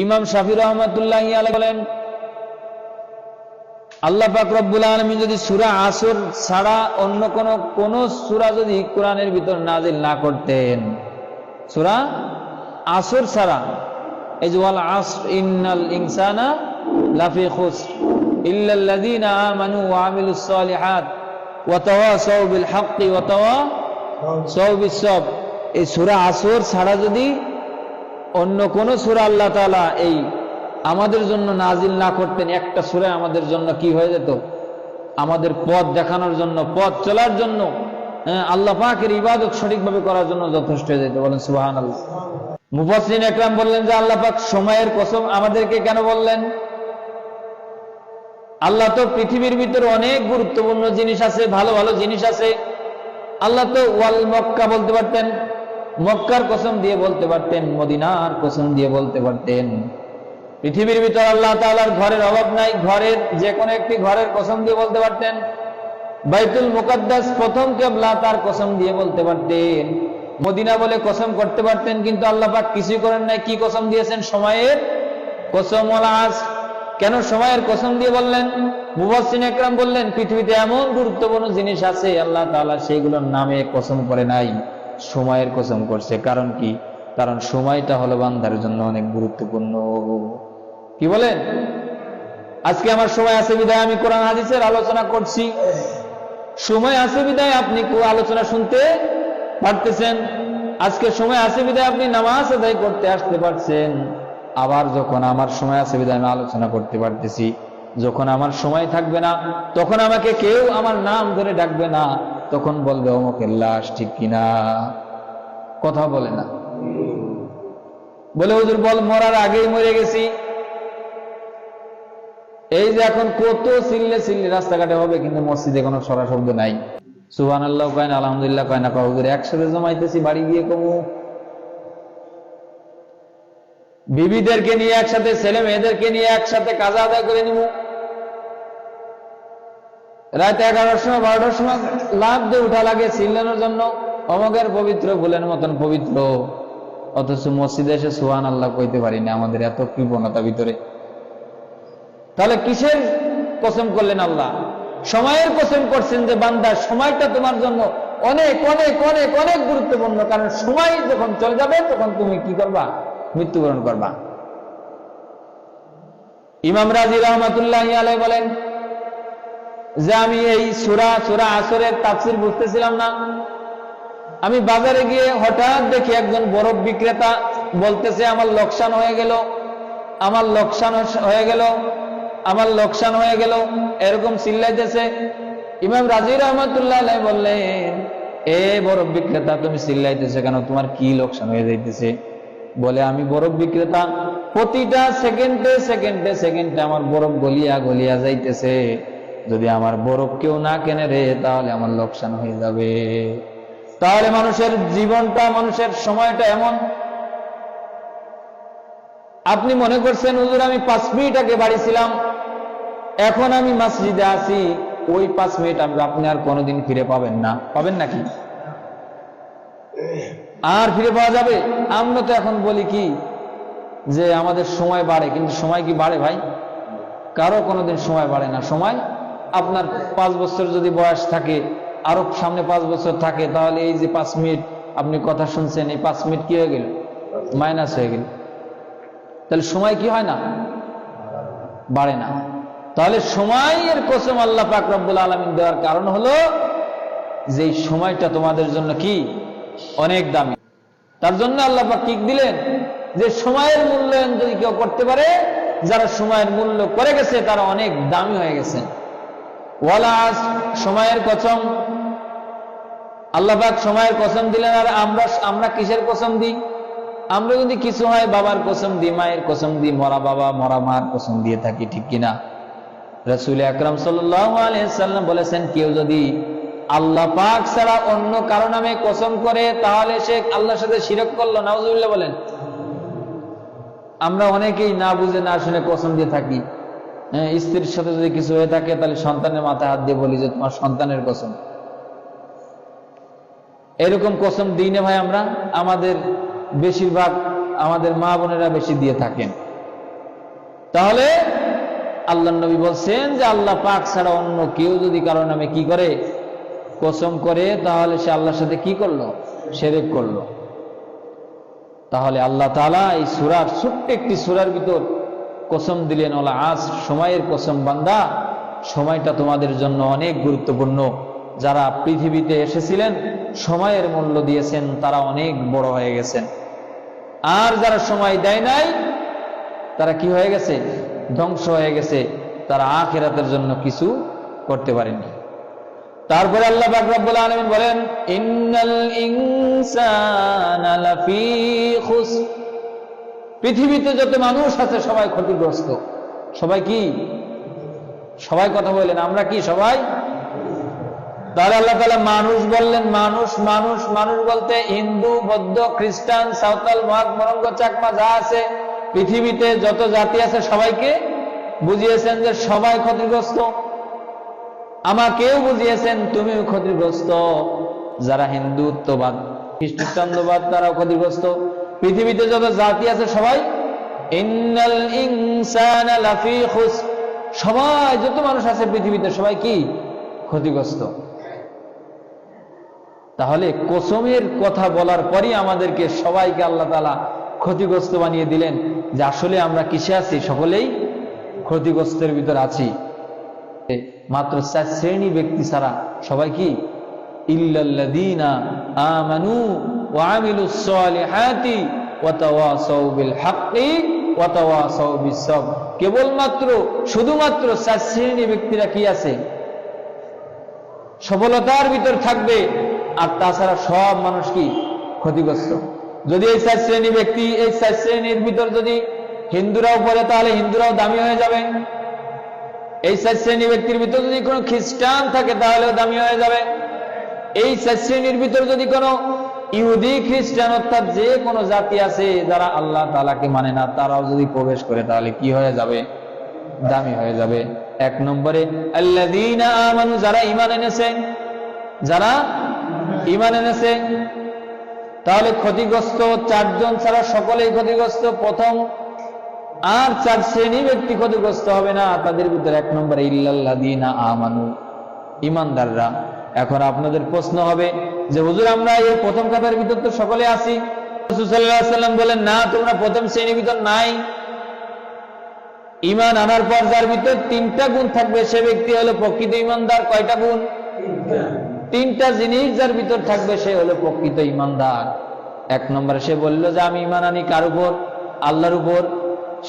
ইমাম শাফি রহমতুল্লাহ বলেন, আল্লাহ পাক রব্বুল আলমী যদি সুরা আসর ছাড়া অন্য কোন কোন সুরা যদি কোরআনের ভিতর নাজিল না করতেন, সুরা আসর ছাড়া, এই যে ওয়াল আসর, ইন্নাল ইনসানা লাফি খুসর, ইল্লাল্লাযীনা আমানু ওয়া আমিলুস সালিহাত, ওয়া তাওয়াসাউ বিল হাক্কি ওয়া তাওয়াসাউ বিস এই সূরা আসর ছাড়া যদি অন্য কোন সূরা আল্লাহ তাআলা এই আমাদের জন্য নাজিল না করতেন একটা সূরা আমাদের জন্য কি হয়ে যেত? আমাদের পথ দেখানোর জন্য পথ চলার জন্য হ্যাঁ, আল্লাহ পাকের ইবাদত সঠিকভাবে করার জন্য যথেষ্ট হয়ে যেত। বলেন সুবহানাল্লাহ। মুফাসসিরিন একরাম বললেন যে আল্লাহ পাক সময়ের কসম আমাদেরকে কেন বললেন? আল্লাহ তো পৃথিবীর ভিতরে অনেক গুরুত্বপূর্ণ জিনিস আছে ভালো ভালো জিনিস আছে। আল্লাহ তো ওয়াল মক্কা বলতে পারতেন। মক্কার কসম দিয়ে বলতে পারতেন, মদিনার কসম দিয়ে বলতে পারতেন। পৃথিবীর ভিতর আল্লাহ তাআলার ঘরের অভাব নাই, ঘরের যে কোনো একটি ঘরের কসম দিয়ে বলতে পারতেন। বাইতুল মুকাদ্দাস প্রথম কেবলা তার কসম দিয়ে বলতে পারতেন। মদিনা বলে কসম করতে পারতেন, কিন্তু আল্লাহ পাক কিছুই করেন নাই। কি কসম দিয়েছেন? সময়ের কসম। আসর কেন সময়ের কসম দিয়ে বললেন? মুবাসিন একরাম বললেন, পৃথিবীতে এমন গুরুত্বপূর্ণ জিনিস আছে, আল্লাহ তাআলা সেইগুলোর নামে কসম করে নাই। সময়ের কসম করছে। কারণ কি? কারণ সময়টা হলো বান্দার জন্য অনেক গুরুত্বপূর্ণ। কি বলেন? আজকে আমার সময় আছে বিদায়, আমি কোরআন হাদিসের আলোচনা করছি। সময় আছে বিদায়, আপনি আলোচনা শুনতে পারতেছেন? আজকে সময় আছে বিদায়, আপনি নামাজ আদায় করতে আসতে পারছেন। আবার যখন আমার সময় আছে বিদায়, আমি আলোচনা করতে পারতেছি। যখন আমার সময় থাকবে না, তখন আমাকে কেউ আমার নাম ধরে ডাকবে না। তখন বলবে, অমুকের লাশ ঠিক কিনা? কথা বলে না। বলে, হুজুর, বল, মরার আগেই মরে গেছি। এই যে এখন কত চিল্লে চিল্লে রাস্তাঘাটে হবে, কিন্তু মসজিদে কোনো সরা শব্দ নাই। সুহান আল্লাহ কয় না, আলহামদুলিল্লাহ, কয় না, কয়, হুজুর, একসাথে জমাইতেছি, বাড়ি গিয়ে কমু। বিবিদেরকে নিয়ে একসাথে, ছেলে মেয়েদেরকে নিয়ে একসাথে কাজা আদায় করে নিব রাত এগারোটার সময়, বারোটার সময় লাভ দিয়ে উঠা লাগে চিল্লানোর জন্য। অমকের পবিত্র, ভুলের মতন পবিত্র। অথচ মসজিদে এসে সুহান আল্লাহ কইতে পারি না আমাদের এত কৃপণতা ভিতরে। তাহলে কিসের কসম করলেন আল্লাহ? সময়ের কসম করছেন যে বান্দা, সময়টা তোমার জন্য অনেক অনেক অনেক অনেক গুরুত্বপূর্ণ। কারণ সময় যখন চলে যাবে, তখন তুমি কি করবা? মৃত্যুবরণ করবা। ইমাম রাজি রহমতুল্লাহ আলাই বলেন যে আমি এই সুরা সুরা আসরের তাফসির বুঝতেছিলাম না। আমি বাজারে গিয়ে হঠাৎ দেখি একজন বরফ বিক্রেতা বলতেছে, আমার লোকসান হয়ে গেল, আমার লোকসান হয়ে গেল, আমার লোকসান হয়ে গেল। এরকম চিল্লাইতেছে। ইমাম রাজি রহমতুল্লাহ বললেন, এ বরফ বিক্রেতা, তুমি চিল্লাইতেছে কেন? তোমার কি লোকসান হয়ে যাইতেছে? বলে, আমি বরফ বিক্রেতা, প্রতিটা সেকেন্ডে সেকেন্ডে সেকেন্ডে আমার বরফ গলিয়া গলিয়া যাইতেছে। যদি আমার বরফ কেউ না কেনে রে, তাহলে আমার লোকসান হয়ে যাবে। তাহলে মানুষের জীবনটা, মানুষের সময়টা এমন। আপনি মনে করছেন, হুজুর, আমি পাঁচ মিনিট আগে বাড়ি ছিলাম, এখন আমি মসজিদে আছি, ওই পাঁচ মিনিট আমি আপনি আর কোনোদিন ফিরে পাবেন না। পাবেন নাকি? আর ফিরে পাওয়া যাবে? আমরা তো এখন বলি কি, যে আমাদের সময় বাড়ে, কিন্তু সময় কি বাড়ে ভাই? কারও কোনোদিন সময় বাড়ে না। সময় আপনার পাঁচ বছর যদি বয়স থাকে, আরও সামনে পাঁচ বছর থাকে, তাহলে এই যে পাঁচ মিনিট আপনি কথা শুনছেন, এই পাঁচ মিনিট কি হয়ে গেল? মাইনাস হয়ে গেল। তাহলে সময় কি হয় না? বাড়ে না। তাহলে সময়ের কসম আল্লাহ পাক আলমিন দেওয়ার কারণ হলো, যে সময়টা তোমাদের জন্য কি? অনেক দামি। তার জন্য আল্লাহ পাক কি দিলেন, যে সময়ের মূল্যায়ন যদি কেউ করতে পারে, যারা সময়ের মূল্য করে গেছে, তারা অনেক দামি হয়ে গেছে। ওয়ালাস সময়ের কসম। আল্লাহ পাক সময়ের কসম দিলেন, আর আমরা আমরা কিসের কসম দিই? আমরা যদি কিছু হয়, বাবার কসম দিই, মায়ের কসম দিই, মরা বাবা, মরা মার কসম দিয়ে থাকি, ঠিক কিনা? রসুল আকরাম সাল্লাম বলেছেন, কেউ যদি আল্লাহ পাক ছাড়া অন্য কারও নামে কসম করে, তাহলে সে আল্লাহর সাথে শিরক করল। নাউজুবিল্লাহ বলেন। আমরা অনেকেই না বুঝে, না শুনে কসম দিয়ে থাকি। স্ত্রীর সাথে যদি কিছু হয়ে থাকে, তাহলে সন্তানের মাথায় হাত দিয়ে বলি যে তোমার সন্তানের কসম। এরকম কসম দিই না ভাই আমরা আমাদের বেশিরভাগ আমাদের মা বোনেরা বেশি দিয়ে থাকেন। তাহলে আল্লাহ নবী বলছেন যে আল্লাহ পাক ছাড়া অন্য কেউ যদি কারও নামে কি করে, কসম করে, তাহলে সে আল্লাহর সাথে কি করল? সেরেক করল। তাহলে আল্লাহ তাআলা এই সুরার ছোট্ট একটি সুরার ভিতর কসম দিলেন ওলা আজ সময়ের কসম বান্দা, সময়টা তোমাদের জন্য অনেক গুরুত্বপূর্ণ। যারা পৃথিবীতে এসেছিলেন, সময়ের মূল্য দিয়েছেন, তারা অনেক বড় হয়ে গেছেন। আর যারা সময় দেয় নাই, তারা কি হয়ে গেছে? ধ্বংস হয়ে গেছে। তারা আখেরাতের জন্য কিছু করতে পারেনি তারপরে আল্লাহ পাক রব্বুল আলামিন বলেন, ইন্নাল ইনসানা লাফি খুসর। পৃথিবীতে যত মানুষ আছে সবাই ক্ষতিগ্রস্ত। সবাই কি? সবাই কথা বললেন আমরা কি সবাই? তাহলে আল্লাহ তাআলা মানুষ বললেন, মানুষ মানুষ মানুষ বলতে হিন্দু, বৌদ্ধ, খ্রিস্টান, সাঁওতাল মহাক মরঙ্গ চাকমা, যা আছে, পৃথিবীতে যত জাতি আছে সবাইকে বুঝিয়েছেন যে সবাই ক্ষতিগ্রস্ত। আমাকেও বুঝিয়েছেন, তুমিও ক্ষতিগ্রস্ত। যারা হিন্দুত্ববাদ খ্রিস্টানবাদ তারাও ক্ষতিগ্রস্ত। পৃথিবীতে যত জাতি আছে সবাই সবাই, যত মানুষ আছে পৃথিবীতে, সবাই কি? ক্ষতিগ্রস্ত। তাহলে কোসমের কথা বলার পরই আমাদেরকে সবাইকে আল্লাহ তালা ক্ষতিগ্রস্ত বানিয়ে দিলেন যে আসলে আমরা কিসে আছি? সকলেই ক্ষতিগ্রস্তের ভিতর আছি। মাত্র চার শ্রেণি ব্যক্তি ছাড়া সবাই কি? ইল্লাল্লাযীনা আমানু বিল হাক্কি ওয়া তাওয়াসাউ বিস সাবর কেবলমাত্র, শুধুমাত্র চার ব্যক্তিরা কি আছে? সফলতার ভিতর থাকবে, আর তাছাড়া সব মানুষ কি? ক্ষতিগ্রস্ত। যদি এই চার শ্রেণি ব্যক্তি, এই চার শ্রেণির ভিতর যদি হিন্দুরাও পড়ে, তাহলে হিন্দুরাও দামি হয়ে যাবে। এই চার শ্রেণি ব্যক্তির ভিতর যদি কোনো খ্রিস্টান থাকে, তাহলেও দামি হয়ে যাবে। এই চার শ্রেণির ভিতর যদি কোনো ইহুদি, খ্রিস্টান অর্থাৎ যে কোনো জাতি আছে যারা আল্লাহ তালাকে মানে না, তারাও যদি প্রবেশ করে তাহলে কি হয়ে যাবে? দামি হয়ে যাবে। এক নম্বরে আমানু, যারা ঈমান এনেছে, যারা ঈমান এনেছে, তাহলে ক্ষতিগ্রস্ত চারজন ছাড়া সকলেই ক্ষতিগ্রস্ত। প্রথম আর চার শ্রেণি ব্যক্তি ক্ষতিগ্রস্ত হবে না, তাদের ভিতরে এক নম্বরে, ইল্লাল্লাযীনা আমানু, ঈমানদাররা। এখন আপনাদের প্রশ্ন হবে যে হুজুর আমরা এই প্রথম কাতার ভিতর তো সকলে আলাইহি সাল্লাম বলেন না তোমরা প্রথম শ্রেণির ভিতর নাই। ইমান আনার পর যার ভিতর তিনটা গুণ থাকবে সে ব্যক্তি হলো প্রকৃত ইমানদার কয়টা গুণ? তিনটা। জিনিস যার ভিতর থাকবে সে হলো প্রকৃত ইমানদার এক নম্বরে সে বলল যে আমি ইমান আনি কার উপর? আল্লাহর উপর?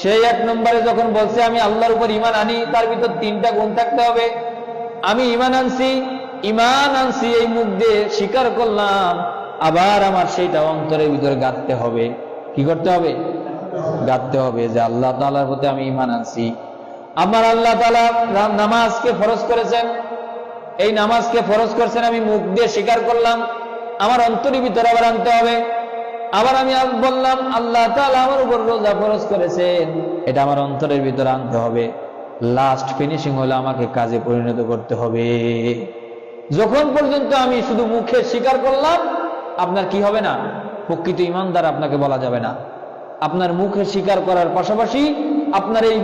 সেই এক নম্বরে যখন বলছে আমি আল্লাহর উপর ইমান আনি তার ভিতর তিনটা গুণ থাকতে হবে। আমি ইমান আনছি ইমান আনছি, এই মুখ দিয়ে স্বীকার করলাম, আবার আমার সেইটা অন্তরের ভিতরে গাঁথতে হবে। কি করতে হবে? গাঁথতে হবে যে আল্লাহ তালার প্রতি আমি ইমান আনছি। আমার আল্লাহ তালা নামাজকে ফরজ করেছেন। এই নামাজকে ফরজ করছেন, আমি মুখ দিয়ে স্বীকার করলাম। আমার অন্তরের ভিতরে আবার আনতে হবে। আবার আমি বললাম, আল্লাহ তাআলা আমার উপর রোজা ফরজ করেছেন। এটা আমার অন্তরের ভিতরে আনতে হবে। লাস্ট ফিনিশিং হলে আমাকে কাজে পরিণত করতে হবে। যখন পর্যন্ত আমি শুধু মুখে স্বীকার করলাম, আপনার কি হবে না? প্রকৃত ইমানদার আপনাকে বলা যাবে না। আপনার মুখে স্বীকার করার পাশাপাশি আপনার এই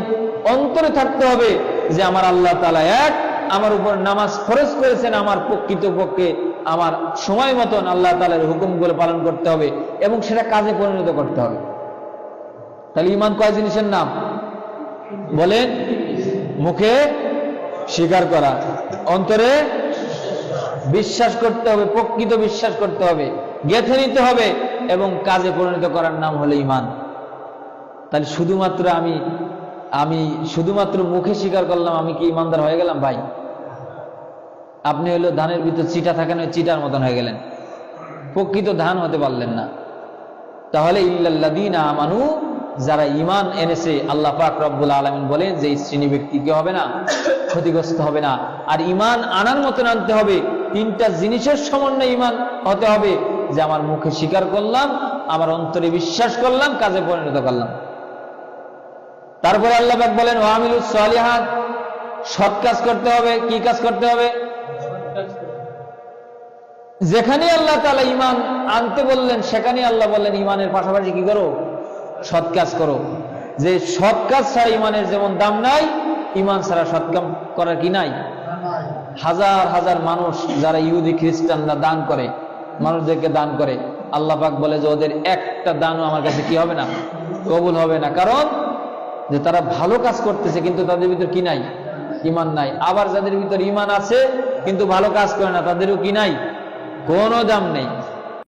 অন্তরে থাকতে হবে যে আমার আল্লাহ তালা এক, আমার উপর নামাজ ফরজ করেছেন, আমার প্রকৃত পক্ষে আমার সময় মতন আল্লাহ তালার হুকুমগুলো পালন করতে হবে এবং সেটা কাজে পরিণত করতে হবে। তাহলে ইমান কয় জিনিসের নাম? বলেন, মুখে স্বীকার করা, অন্তরে বিশ্বাস করতে হবে, প্রকৃত বিশ্বাস করতে হবে, গেথে নিতে হবে এবং কাজে পরিণত করার নাম হলো ইমান তাহলে শুধুমাত্র আমি আমি শুধুমাত্র মুখে স্বীকার করলাম, আমি কি ইমানদার হয়ে গেলাম ভাই? আপনি হলো ধানের ভিতর চিটা থাকেন, ওই চিটার মতন হয়ে গেলেন। প্রকৃত ধান হতে পারলেন না। তাহলে ইল্লাল্লাদিন আমানু, যারা ইমান এনেছে, আল্লাহ পাক রব্বুল আলমিন বলেন যে শ্রেণি ব্যক্তি কি হবে না? ক্ষতিগ্রস্ত হবে না। আর ইমান আনার মতন আনতে হবে তিনটা জিনিসের সমন্বয়ে ইমান হতে হবে যে আমার মুখে স্বীকার করলাম, আমার অন্তরে বিশ্বাস করলাম, কাজে পরিণত করলাম। তারপরে আল্লাহ বলেন ওয়ামিলুস সালিহাত সৎ কাজ করতে হবে, কি কাজ করতে হবে? যেখানে আল্লাহ তালা ইমান আনতে বললেন সেখানে আল্লাহ বললেন ইমানের পাশাপাশি কি করো? সৎ কাজ করো। যে সৎ কাজ ছাড়া ইমানের যেমন দাম নাই ইমান ছাড়া সৎ করার কি নাই? হাজার হাজার মানুষ যারা ইহুদি খ্রিস্টানরা দান করে, মানুষদেরকে দান করে, আল্লাহ পাক বলে যে ওদের একটা দানও আমার কাছে কি হবে না? কবুল হবে না। কারণ যে তারা ভালো কাজ করতেছে, কিন্তু তাদের ভিতর কি নাই? ইমান নাই। আবার যাদের ভিতর ইমান আছে, কিন্তু ভালো কাজ করে না, তাদেরও কি নাই? কোনো দাম নেই।